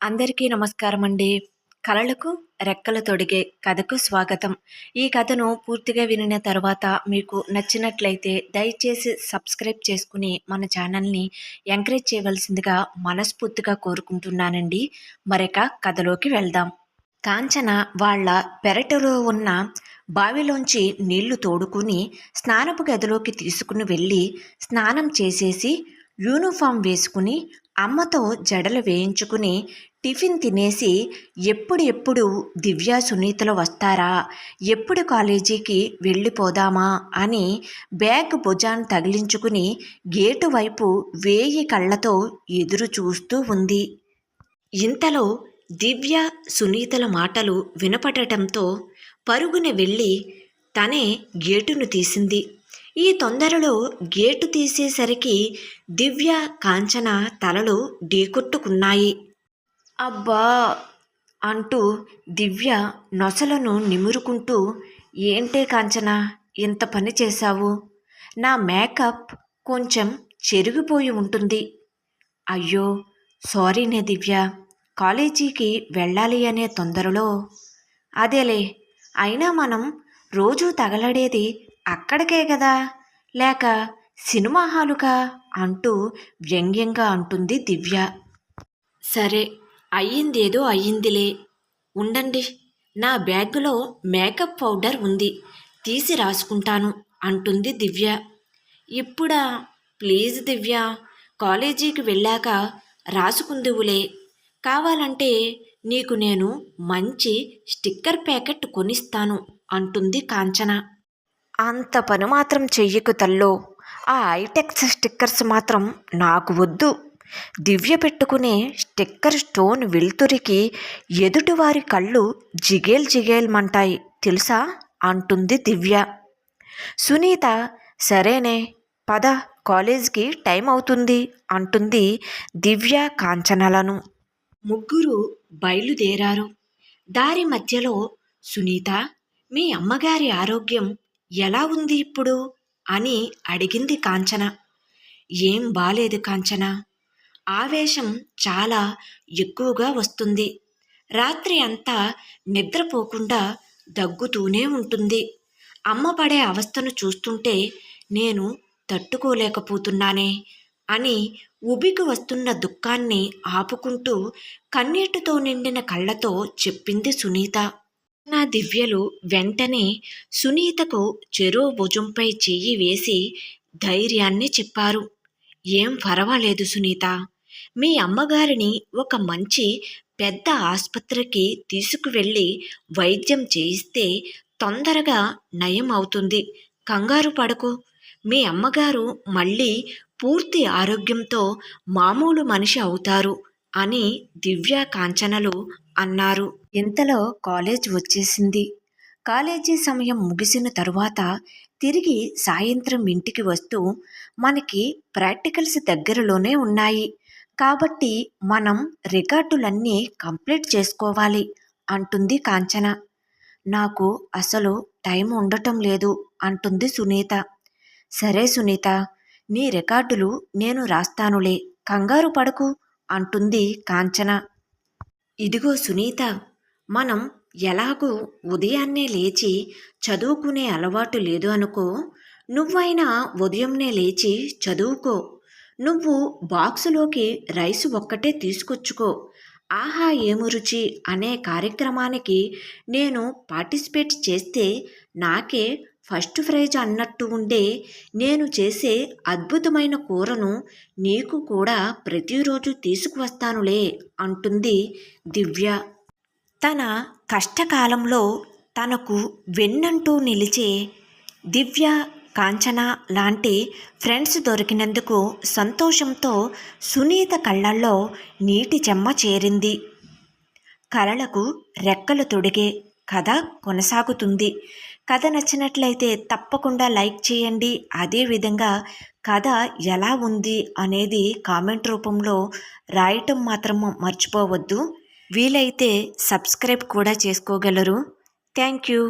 అందరికీ నమస్కారం అండి కళలకు రెక్కలు తొడిగే కథకు స్వాగతం. ఈ కథను పూర్తిగా వినిన తర్వాత మీకు నచ్చినట్లయితే దయచేసి సబ్స్క్రైబ్ చేసుకుని మన ఛానల్ని ఎంకరేజ్ చేయవలసిందిగా మనస్ఫూర్తిగా కోరుకుంటున్నానండి. మరొక కథలోకి వెళ్దాం. కాంచన వాళ్ళ పెరటిలో ఉన్న బావిలోంచి నీళ్ళు తోడుకుని స్నానపు గదిలోకి తీసుకుని వెళ్ళి స్నానం చేసేసి యూనిఫామ్ వేసుకుని అమ్మతో జడలు వేయించుకుని టిఫిన్ తినేసి ఎప్పుడు ఎప్పుడు దివ్య సునీతలు వస్తారా? ఎప్పుడు కాలేజీకి వెళ్ళిపోదామా? అని బ్యాగ్ భుజాన్ని తగిలించుకుని గేటు వైపు వేయి కళ్ళతో ఎదురు చూస్తూ ఉంది. ఇంతలో దివ్య సునీతల మాటలు వినపడటంతో పరుగున వెళ్ళి తనే గేటును తీసింది. ఈ తొందరలో గేటు తీసేసరికి దివ్య కాంచన తలలు ఢీకొట్టుకున్నాయి. అబ్బా అంటూ దివ్య నొసలను నిమురుకుంటూ ఏంటే కాంచన ఇంత పని చేశావు? నా మేకప్ కొంచెం చెరిగిపోయి ఉంటుంది. అయ్యో సారీనే దివ్య కాలేజీకి వెళ్ళాలి అనే తొందరలో. అదేలే అయినా మనం రోజూ తగలడేది అక్కడికే కదా లేక సినిమా హాలుగా? అంటూ వ్యంగ్యంగా అంటుంది దివ్య. సరే అయ్యిందేదో అయ్యిందిలే. ఉండండి నా బ్యాగులో మేకప్ పౌడర్ ఉంది తీసి రాసుకుంటాను అంటుంది దివ్య. ఇప్పుడా? ప్లీజ్ దివ్య కాలేజీకి వెళ్ళాక రాసుకుందువులే. కావాలంటే నీకు నేను మంచి స్టిక్కర్ ప్యాకెట్ కొనిస్తాను అంటుంది కాంచన. అంత పని మాత్రం చెయ్యకు తల్లో. ఆ ఐటెక్స్ స్టిక్కర్స్ మాత్రం నాకు వద్దు. దివ్య పెట్టుకునే స్టిక్కర్ స్టోన్ వెలుతురికి ఎదుటివారి కళ్ళు జిగేల్ జిగేల్మంటాయి తెలుసా? అంటుంది దివ్య. సునీత సరేనే పద కాలేజ్కి టైం అవుతుంది అంటుంది దివ్య కాంచనలను. ముగ్గురు బయలుదేరారు. దారి మధ్యలో సునీత మీ అమ్మగారి ఆరోగ్యం ఎలా ఉంది ఇప్పుడు? అని అడిగింది కాంచన. ఏం బాలేదు కాంచన. ఆవేశం చాలా ఎక్కువగా వస్తుంది. రాత్రి అంతా నిద్రపోకుండా దగ్గుతూనే ఉంటుంది. అమ్మ పడే అవస్థను చూస్తుంటే నేను తట్టుకోలేకపోతున్నానే అని ఉబికి వస్తున్న దుఃఖాన్ని ఆపుకుంటూ కన్నీటితో నిండిన కళ్ళతో చెప్పింది సునీత. నా దివ్యలు వెంటనే సునీతకు చెరో భుజంపై చెయ్యి వేసి ధైర్యాన్ని చెప్పారు. ఏం పర్వాలేదు సునీత. మీ అమ్మగారిని ఒక మంచి పెద్ద ఆసుపత్రికి తీసుకువెళ్ళి వైద్యం చేయిస్తే తొందరగా నయం అవుతుంది. కంగారు పడకు. మీ అమ్మగారు మళ్ళీ పూర్తి ఆరోగ్యంతో మామూలు మనిషి అవుతారు అని దివ్య కాంచనలు అన్నారు. ఇంతలో కాలేజ్ వచ్చేసింది. కాలేజీ సమయం ముగిసిన తరువాత తిరిగి సాయంత్రం ఇంటికి వస్తూ మనకి ప్రాక్టికల్స్ దగ్గరలోనే ఉన్నాయి. కాబట్టి మనం రికార్డులన్నీ కంప్లీట్ చేసుకోవాలి అంటుంది కాంచన. నాకు అసలు టైం ఉండటం లేదు అంటుంది సునీత. సరే సునీత నీ రికార్డులు నేను రాస్తానులే కంగారు పడకు అంటుంది కాంచన. ఇదిగో సునీత మనం ఎలాగూ ఉదయాన్నే లేచి చదువుకునే అలవాటు లేదు అనుకో నువ్వైనా ఉదయంనే లేచి చదువుకో నువ్వు బాక్సులోకి రైసు ఒక్కటే తీసుకొచ్చుకో. ఆహా ఏము రుచి. అనే కార్యక్రమానికి నేను పార్టిసిపేట్ చేస్తే నాకే ఫస్ట్ ప్రైజ్ అన్నట్టు ఉండే నేను చేసే అద్భుతమైన కూరను నీకు కూడా ప్రతిరోజు తీసుకువస్తానులే అంటుంది దివ్య. తన కష్టకాలంలో తనకు వెన్నంటూ నిలిచే దివ్య కాంచన లాంటి ఫ్రెండ్స్ దొరికినందుకు సంతోషంతో సునీత కళ్ళల్లో నీటి చెమ్మ చేరింది. కలలకు రెక్కలు తొడిగే కథ కొనసాగుతుంది. కథ నచ్చినట్లయితే తప్పకుండా లైక్ చేయండి. అదేవిధంగా కథ ఎలా ఉంది అనేది కామెంట్ రూపంలో రాయటం మాత్రం మర్చిపోవద్దు. వీలైతే సబ్స్క్రైబ్ కూడా చేసుకోగలరు. Thank you.